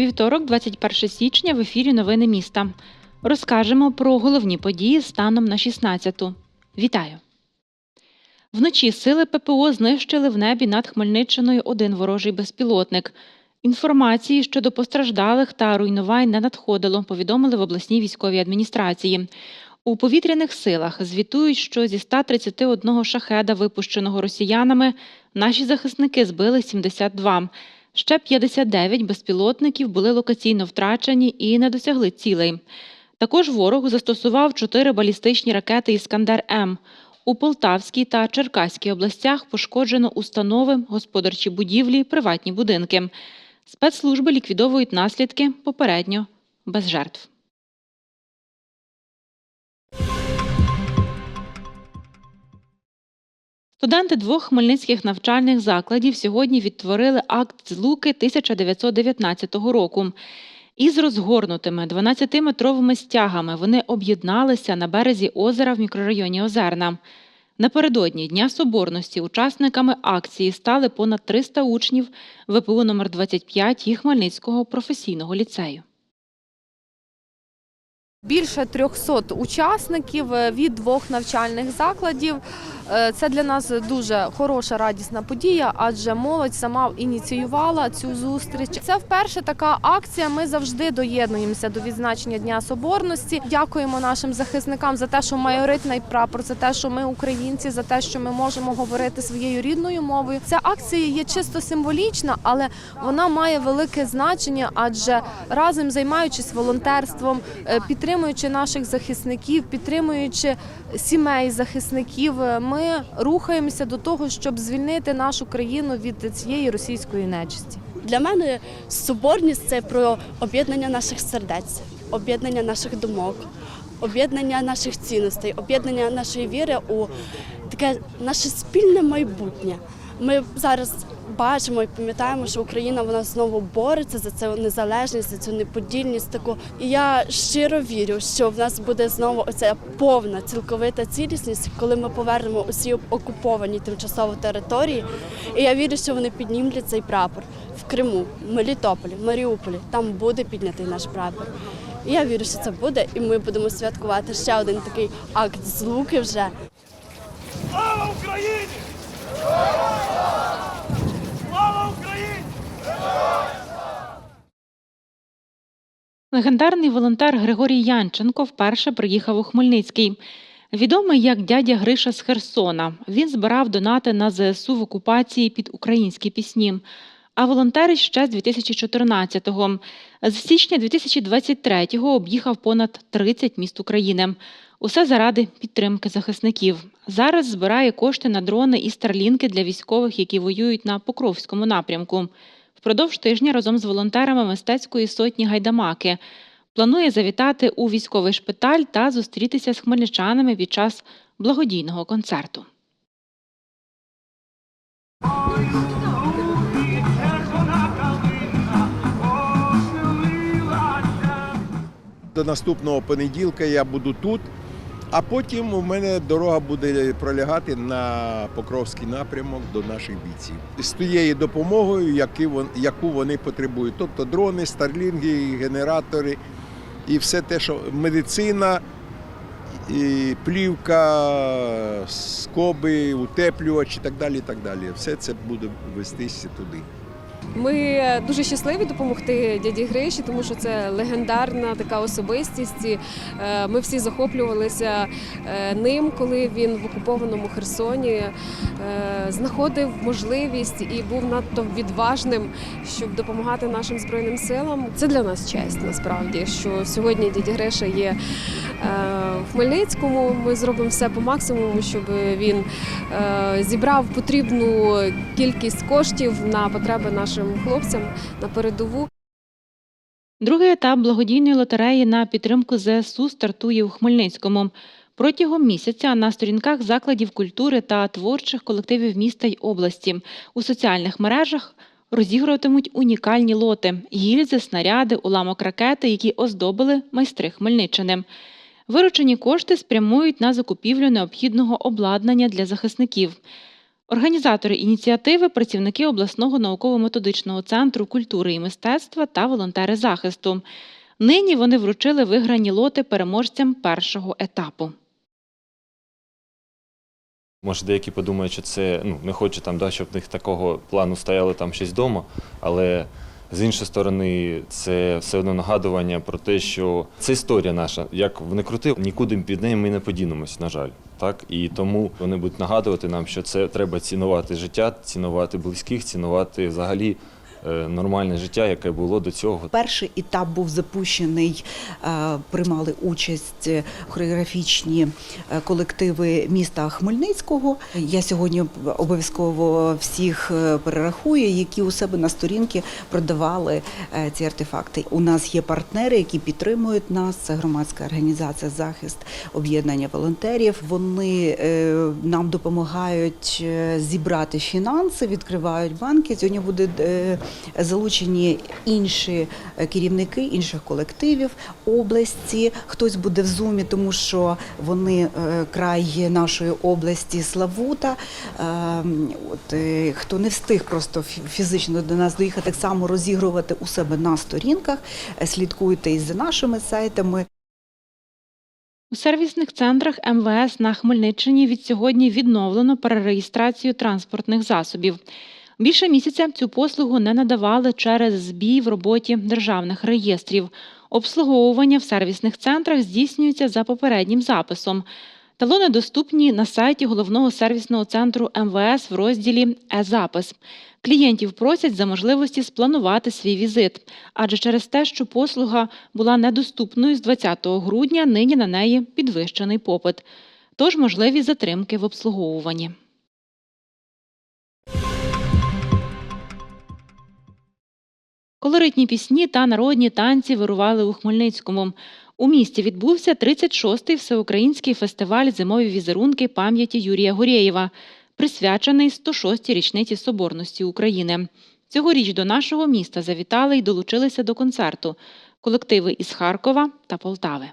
Вівторок, 21 січня, в ефірі Новини міста. Розкажемо про головні події станом на 16-ту. Вітаю! Вночі сили ППО знищили в небі над Хмельниччиною один ворожий безпілотник. Інформації щодо постраждалих та руйнувань не надходило, повідомили в обласній військовій адміністрації. У повітряних силах звітують, що зі 131 шахеда, випущеного росіянами, наші захисники збили 72. Ще 59 безпілотників були локаційно втрачені і не досягли цілей. Також ворог застосував чотири балістичні ракети Іскандер М. У Полтавській та Черкаській областях пошкоджено установи, господарчі будівлі, приватні будинки. Спецслужби ліквідовують наслідки попередньо без жертв. Студенти двох хмельницьких навчальних закладів сьогодні відтворили акт злуки 1919 року. Із розгорнутими 12-метровими стягами вони об'єдналися на березі озера в мікрорайоні Озерна. Напередодні Дня Соборності учасниками акції стали понад 300 учнів ВПУ номер 25 і Хмельницького професійного ліцею. Більше 300 учасників е, від двох навчальних закладів. Е, Це для нас дуже хороша радісна подія, адже молодь сама ініціювала цю зустріч. Це вперше така акція. Ми завжди доєднуємося до відзначення Дня Соборності. Дякуємо нашим захисникам за те, що майоритний прапор, за те, що ми українці, за те, що ми можемо говорити своєю рідною мовою. Ця акція є чисто символічна, але вона має велике значення, адже разом займаючись волонтерством, е, підтримуючи наших захисників, підтримуючи сімей захисників, е, ми рухаємося до того, щоб звільнити нашу країну від цієї російської нечисті. Для мене соборність це про об'єднання наших сердець, об'єднання наших думок, об'єднання наших цінностей, об'єднання нашої віри у таке наше спільне майбутнє. Ми зараз бачимо і пам'ятаємо, що Україна вона знову бореться за цю незалежність, за цю неподільність таку. І я щиро вірю, що в нас буде знову оця повна цілковита цілісність, коли ми повернемо усі окуповані тимчасово території. І я вірю, що вони піднімуть цей прапор в Криму, Мелітополі, Маріуполі. Там буде піднятий наш прапор. І я вірю, що це буде, і ми будемо святкувати ще один такий акт злуки вже. Слава Україні! Легендарний волонтер Григорій Янченко вперше приїхав у Хмельницький. Відомий як дядя Гриша з Херсона. Він збирав донати на ЗСУ в окупації під українські пісні. А волонтерить ще з 2014-го. З січня 2023-го об'їхав понад 30 міст України. Усе заради підтримки захисників. Зараз збирає кошти на дрони і старлінки для військових, які воюють на Покровському напрямку. Впродовж тижня разом з волонтерами мистецької сотні гайдамаки планує завітати у військовий шпиталь та зустрітися з хмельничанами під час благодійного концерту. До наступного понеділка я буду тут, а потім у мене дорога буде пролягати на Покровський напрямок до наших бійців з тією допомогою, яку вони потребують. Тобто дрони, старлінги, генератори і все те, що медицина, і плівка, скоби, утеплювач і так далі. і так далі. Все це буде вестися туди. Ми дуже щасливі допомогти дяді Гриші, тому що це легендарна така особистість. Е, Ми всі захоплювалися е, ним, коли він в окупованому Херсоні е, знаходив можливість і був надто відважним, щоб допомагати нашим збройним силам. Це для нас честь насправді, що сьогодні дядя Гриша є в Хмельницькому. Ми зробимо все по максимуму, щоб він зібрав потрібну кількість коштів на потреби нашим хлопцям на передову. Другий етап благодійної лотереї на підтримку ЗСУ стартує у Хмельницькому. Протягом місяця на сторінках закладів культури та творчих колективів міста й області у соціальних мережах розігруватимуть унікальні лоти гільзи, снаряди, уламок ракети, які оздобили майстри Хмельниччини. Виручені кошти спрямують на закупівлю необхідного обладнання для захисників. Організатори ініціативи працівники обласного науково-методичного центру культури і мистецтва та волонтери захисту. Нині вони вручили виграні лоти переможцям першого етапу. Може, деякі подумають, що це ну, не хочу там, да, щоб в них такого плану стояло там щось вдома, але з іншої сторони, це все одно нагадування про те, що це історія наша. Як вони крути, нікуди під неї ми не подінемось, на жаль. Так? І тому вони будуть нагадувати нам, що це треба цінувати життя, цінувати близьких, цінувати взагалі нормальне життя, яке було до цього. Перший етап був запущений, е, приймали участь е, хореографічні е, колективи міста Хмельницького. Я сьогодні обов'язково всіх е, перерахую, які у себе на сторінки продавали е, ці артефакти. У нас є партнери, які підтримують нас. Це громадська організація захист об'єднання волонтерів. Вони е, нам допомагають е, зібрати фінанси, відкривають банки. Сьогодні буде е, залучені інші е, керівники інших колективів області. Хтось буде в зумі, тому що вони е, край нашої області Славута. Е, От е, хто не встиг просто фізично до нас доїхати, так само розігрувати у себе на сторінках. Слідкуйте і за нашими сайтами. У сервісних центрах МВС на Хмельниччині від сьогодні відновлено перереєстрацію транспортних засобів. Більше місяця цю послугу не надавали через збій в роботі державних реєстрів. Обслуговування в сервісних центрах здійснюється за попереднім записом. Талони доступні на сайті головного сервісного центру МВС в розділі Е-запис. Клієнтів просять за можливості спланувати свій візит, адже через те, що послуга була недоступною з 20 грудня, нині на неї підвищений попит. Тож можливі затримки в обслуговуванні. Колоритні пісні та народні танці вирували у Хмельницькому. У місті відбувся 36-й всеукраїнський фестиваль Зимові візерунки пам'яті Юрія Гурєєва, присвячений 106-й річниці Соборності України. Цьогоріч до нашого міста завітали й долучилися до концерту колективи із Харкова та Полтави.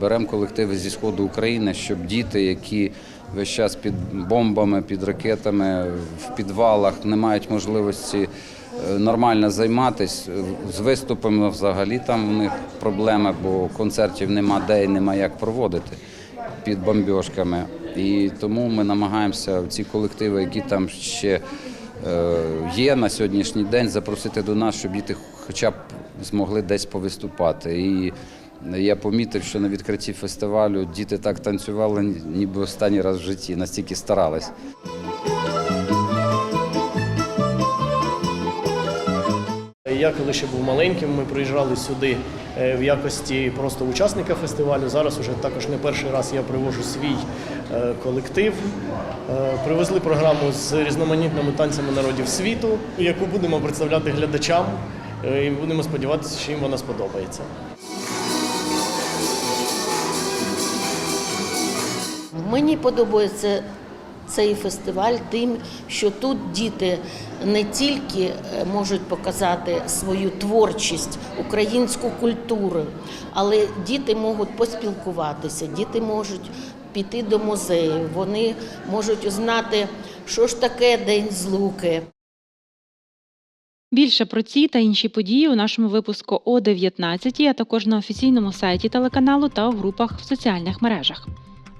Беремо колективи зі сходу України, щоб діти, які весь час під бомбами, під ракетами, в підвалах не мають можливості е, нормально займатися. З виступами взагалі там у них проблеми, бо концертів нема де і нема як проводити під бомбьошками. І тому ми намагаємося ці колективи, які там ще е, є на сьогоднішній день, запросити до нас, щоб діти хоча б змогли десь повиступати. Я помітив, що на відкритті фестивалю діти так танцювали, ніби останній раз в житті, настільки старались. Я коли ще був маленьким, ми приїжджали сюди е, в якості просто учасника фестивалю. Зараз уже також не перший раз я привожу свій е, колектив. Е, Привезли програму з різноманітними танцями народів світу, яку будемо представляти глядачам. І будемо сподіватися, що їм вона сподобається. Мені подобається цей фестиваль тим, що тут діти не тільки е, можуть показати свою творчість, українську культуру, але діти можуть поспілкуватися, діти можуть піти до музею, вони можуть узнати, що ж таке День Злуки. Більше про ці та інші події у нашому випуску о 19, а також на офіційному сайті телеканалу та у групах в соціальних мережах.